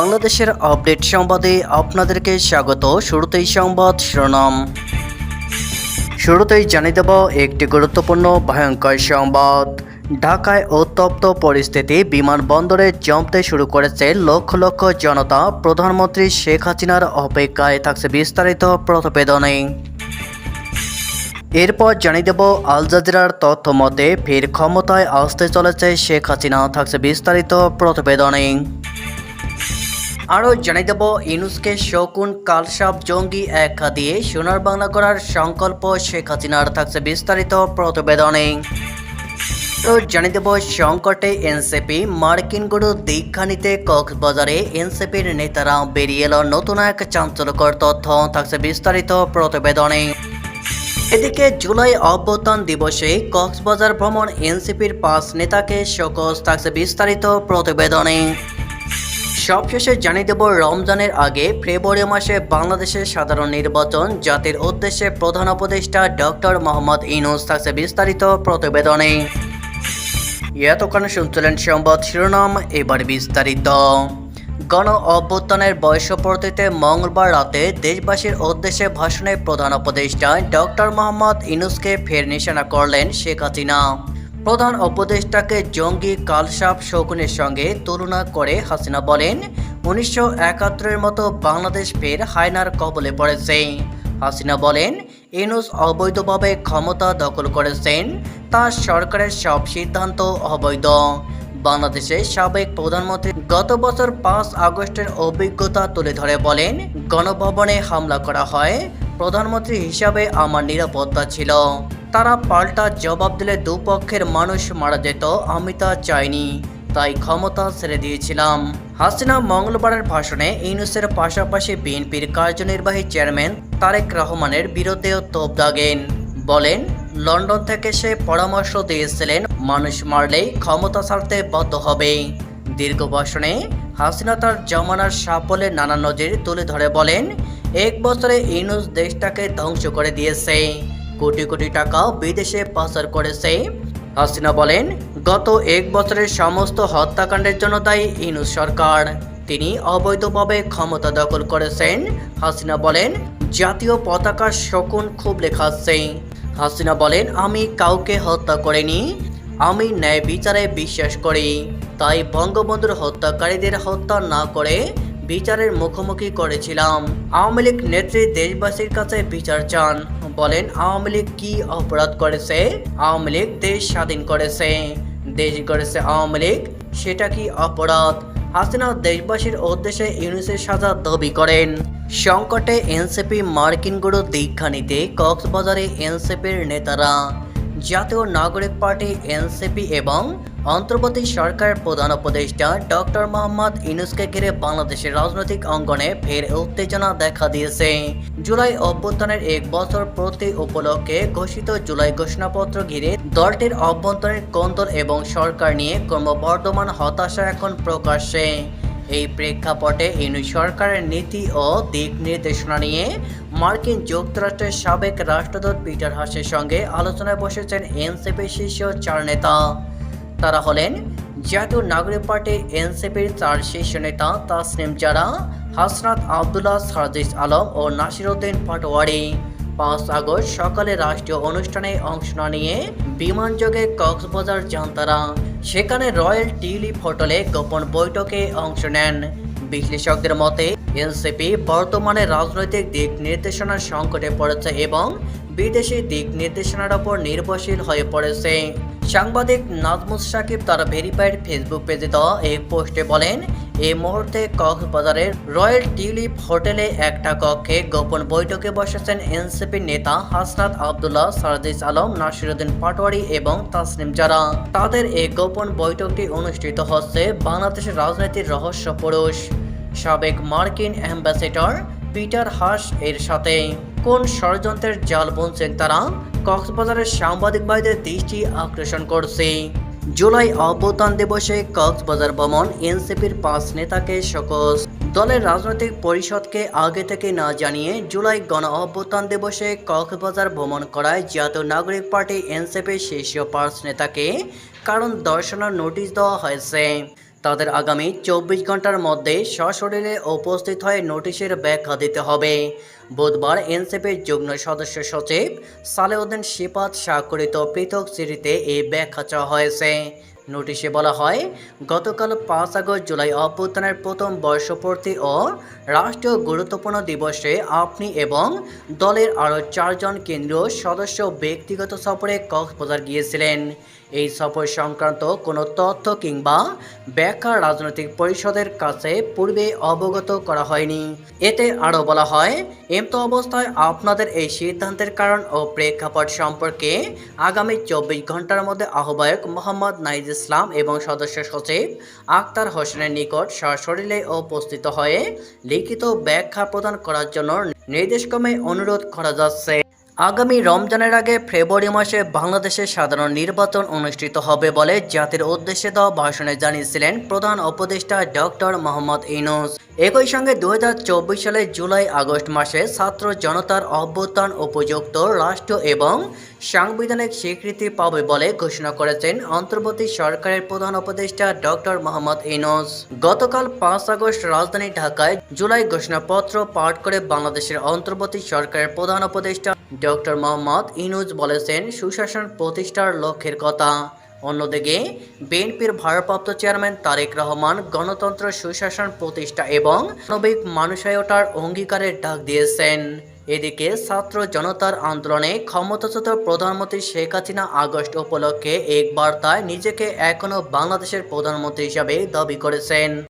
বাংলাদেশের আপডেট সংবাদে আপনাদেরকে স্বাগত। শুরুতেই সংবাদ শিরোনাম। শুরুতেই জানিয়ে দেব একটি গুরুত্বপূর্ণ ভয়ঙ্কর সংবাদ। ঢাকায় উত্তপ্ত পরিস্থিতি, বিমানবন্দরে জমতে শুরু করেছে লক্ষ লক্ষ জনতা। প্রধানমন্ত্রী শেখ হাসিনার অপেক্ষায় থাকছে বিস্তারিত প্রতিবেদনে। এরপর জানিয়ে দেব আল জাজিরার তথ্য মতে, ফের ক্ষমতায় আসতে চলেছে শেখ হাসিনা, থাকছে বিস্তারিত প্রতিবেদনে। আরও জানিয়ে দেব, ইনুসকে শকুন কালসাপ জঙ্গি একা দিয়ে সোনার বাংলা করার সংকল্প শেখ হাসিনার থাকছে বিস্তারিত প্রতিবেদনে। তো জানিয়ে দেব, সংকটে এনসিপি, মার্কিন গুরু দীক্ষা নিতে কক্সবাজারে এনসিপির নেতারা বেরিয়ে এলো। নতুন এক চাঞ্চল্যকর তথ্য থাকছে বিস্তারিত প্রতিবেদনে। এদিকে জুলাই অভ্যুত্থান দিবসে কক্সবাজার ভ্রমণ এনসিপির পাঁচ নেতাকে শোকজ থাকছে বিস্তারিত প্রতিবেদনে। সবশেষে জানিয়ে দেব, রমজানের আগে ফেব্রুয়ারি মাসে বাংলাদেশের সাধারণ নির্বাচন, জাতির উদ্দেশ্যে প্রধান উপদেষ্টা ডক্টর মোহাম্মদ ইনুস থাকছে বিস্তারিত প্রতিবেদনে। এতক্ষণ শুনছিলেন সংবাদ শিরোনাম, এবার বিস্তারিত। গণ অভ্যুত্থানের বয়সপূর্তিতে মঙ্গলবার রাতে দেশবাসীর উদ্দেশ্যে ভাষণে প্রধান উপদেষ্টা ডক্টর মোহাম্মদ ইনুসকে ফের নিশানা করলেন শেখ হাসিনা। প্রধান উপদেষ্টাকে জঙ্গি কালসাপ শকুনের সঙ্গে তুলনা করে হাসিনা বলেন, উনিশশো একাত্তরের মতো বাংলাদেশ ফের হায়নার কবলে পড়েছে। হাসিনা বলেন ইনুস অবৈধভাবে ক্ষমতা দখল করেছেন তার সরকারের সব সিদ্ধান্ত অবৈধ। বাংলাদেশের সাবেক প্রধানমন্ত্রী গত বছর পাঁচ আগস্টের অভিজ্ঞতা তুলে ধরে বলেন, গণভবনে হামলা করা হয়, প্রধানমন্ত্রী হিসাবে আমার নিরাপত্তা ছিল। তারা পাল্টা জবাব দিলে দুপক্ষের মানুষ মারা যেত আমি তা চাইনি। তাই ক্ষমতা ছেড়ে দিয়েছিলাম। হাসিনা মঙ্গলবারের ভাষণে ইউনুসের পাশাপাশি বিএনপির কার্যনির্বাহী চেয়ারম্যান তারেক রহমানের বিরুদ্ধেও তোপ দাগেন। বলেন, লন্ডন থেকে সে পরামর্শ দিয়েছিলেন, মানুষ মারলেই ক্ষমতা ছাড়তে বাধ্য হবে। দীর্ঘ ভাষণে হাসিনা তার জমানার সাফল্যের নানা নজির তুলে ধরে বলেন, এক বছরে ইউনুস দেশটাকে ধ্বংস করে দিয়েছে। কোটি কোটি টাকা বিদেশে পাচার করেছে। হাসিনা বলেন, গত এক বছরের সমস্ত হত্যাকাণ্ডের জন্য দায়ী ইনুস সরকার। তিনি অবৈধভাবে ক্ষমতা দখল করেছেন। হাসিনা বলেন, জাতীয় পতাকার শকুন খুব লেখাচ্ছে হাসিনা বলেন, আমি কাউকে হত্যা করিনি। আমি ন্যায় বিচারে বিশ্বাস করি। তাই বঙ্গবন্ধুর হত্যাকারীদের হত্যা না করে বিচারের মুখোমুখি করেছিলাম। আওয়ামী লীগ নেত্রী দেশবাসীর কাছে বিচার চান। বলেন, আওয়ামী লীগ কি অপরাধ করেছে? আওয়ামী লীগ দেশ স্বাধীন করেছে। দেশ করেছে আওয়ামী লীগ, সেটা কি অপরাধ? হাসিনা দেশবাসীর উদ্দেশ্যে ইউনিসের সাজা দাবি করেন। সংকটে এনসিপি মার্কিন গুরু দীক্ষা নিতে কক্সবাজারে এনসিপির নেতারা জাতীয় নাগরিক পার্টি, এনসিপি এবং অন্তর্বর্তী সরকারের প্রধান উপদেষ্টা ডক্টর মোহাম্মদ ইনুসকে ঘিরে বাংলাদেশের রাজনৈতিক অঙ্গনে ফের উত্তেজনা দেখা দিয়েছে। জুলাই অভ্যুত্থানের এক বছর প্রতি উপলক্ষে ঘোষিত জুলাই ঘোষণাপত্র ঘিরে দলটির অভ্যন্তরীণ কোন্দল এবং সরকার নিয়ে ক্রমবর্ধমান হতাশা এখন প্রকাশ্যে। এই প্রেক্ষাপটে ইনু সরকারের নীতি ও দিক নির্দেশনা নিয়ে মার্কিন যুক্তরাষ্ট্রের সাবেক রাষ্ট্রদূত পিটার হাসের সঙ্গে আলোচনায় বসেছেন এনসিপি শীর্ষ চার নেতা। তারা হলেন জাতীয় নাগরিক পার্টি এনসিপির চার শীর্ষ নেতা তাসনিম জারা, হাসনাত আবদুল্লাহ সারজিস আলম ও নাসিরউদ্দিন পাটোয়ারি। পাঁচ আগস্ট সকালে রাষ্ট্রীয় অনুষ্ঠানে অংশ না নিয়ে বিমানযোগে কক্সবাজার যান তারা। সেখানে রয়্যাল টিউলিপ হোটেলে গোপন বৈঠকে অংশ নেন। বিশ্লেষকদের মতে এনসিপি বর্তমানে রাজনৈতিক দিক নির্দেশনার সংকটে পড়েছে এবং বিদেশি দিক নির্দেশনার ওপর নির্ভরশীল হয়ে পড়েছে। সাংবাদিক নাজমুস সাকিব তার ভেরিফাইড ফেসবুক পেজে দেওয়া এই পোস্টে বলেন এই মুহূর্তে কক্সবাজারের রয়্যাল টিউলিপ হোটেলে একটা কক্ষে গোপন বৈঠকে বসেছেন এনসিপির নেতা হাসনাত আবদুল্লাহ, সারজিস আলম, নাসিরুদ্দিন পাটোয়ারি এবং তাসনিম জারা। তাদের এই গোপন বৈঠকটি অনুষ্ঠিত হচ্ছে বাংলাদেশের রাজনীতির রহস্য পুরুষ। সাবেক মার্কিন অ্যাম্বাসেডর পিটার হাস এর সাথে। কোন ষড়যন্ত্রের জাল বুনছেন তারা? কক্সবাজারের সাংবাদিক ভাইদের দৃষ্টি আকর্ষণ করছে। জুলাই অভ্যুত্থান দিবসে কক্সবাজার ভ্রমণ এনসিপির পাঁচ নেতাকে সকস দলের রাজনৈতিক পরিষদকে আগে থেকে না জানিয়ে জুলাই গণ অভ্যুত্থান দিবসে কক্সবাজার ভ্রমণ করায় জাতীয় নাগরিক পার্টি এনসিপির শীর্ষ পাঁচ নেতাকে কারণ দর্শনের নোটিশ দেওয়া হয়েছে। তাদের আগামী চব্বিশ ঘণ্টার মধ্যে সশরীরে উপস্থিত হয়ে নোটিশের ব্যাখ্যা দিতে হবে। বুধবার এনসিপির যুগ্ম সদস্য সচিব সালেউদ্দিন শিপাত স্বাক্ষরিত পৃথক চিঠিতে এই ব্যাখ্যা চাওয়া হয়েছে। নোটিশে বলা হয়, গতকাল পাঁচ আগস্ট জুলাই অভ্যুত্থানের প্রথম বর্ষপূর্তি ও রাষ্ট্রীয় গুরুত্বপূর্ণ দিবসে আপনি এবং দলের আরও চারজন কেন্দ্রীয় সদস্য ব্যক্তিগত সফরে কক্সবাজার গিয়েছিলেন। এই সফর সংক্রান্ত কোনো তথ্য কিংবা ব্যাখ্যা রাজনৈতিক পরিষদের কাছে পূর্বে অবগত করা হয়নি। এতে আরও বলা হয়, এমতো অবস্থায় আপনাদের এই সিদ্ধান্তের কারণ ও প্রেক্ষাপট সম্পর্কে আগামী চব্বিশ ঘণ্টার মধ্যে আহ্বায়ক মোহাম্মদ নাইজ ইসলাম এবং সদস্য সচিব আক্তার হোসেনের নিকট সশরীরে উপস্থিত হয়ে লিখিত ব্যাখ্যা প্রদান করার জন্য নির্দেশক্রমে অনুরোধ করা যাচ্ছে। আগামী রমজানের আগে ফেব্রুয়ারি মাসে বাংলাদেশে সাধারণ নির্বাচন অনুষ্ঠিত হবে বলে জাতির উদ্দেশ্যে দেওয়া ভাষণে জানিয়েছিলেন প্রধান উপদেষ্টা ডক্টর মোহাম্মদ ইনুস একই সঙ্গে দু সালে জুলাই আগস্ট মাসে ছাত্র জনতার অভ্যুত্থান উপযুক্ত রাষ্ট্র এবং সাংবিধানিক স্বীকৃতি পাবে বলে ঘোষণা করেছেন অন্তর্বর্তী সরকারের প্রধান উপদেষ্টা ডক্টর মোহাম্মদ ইনুস গতকাল পাঁচ আগস্ট রাজধানী ঢাকায় জুলাই ঘোষণাপত্র পাঠ করে বাংলাদেশের অন্তর্বর্তী সরকারের প্রধান উপদেষ্টা ডক্টর মোহাম্মদ ইনুজ বলেছেন, সুশাসন প্রতিষ্ঠার লক্ষ্যের কথা। অন্যদিকে, বিএনপির ভারপ্রাপ্ত চেয়ারম্যান তারেক রহমান গণতন্ত্র সুশাসন প্রতিষ্ঠা এবং মানবিক মানুষায়তার অঙ্গীকারের ডাক দিয়েছেন। এদিকে, ছাত্র জনতার আন্দোলনে ক্ষমতাচ্যুত প্রধানমন্ত্রী শেখ হাসিনা আগস্ট উপলক্ষে এক বার্তায় নিজেকে এখনও বাংলাদেশের প্রধানমন্ত্রী হিসাবে দাবি করেছেন।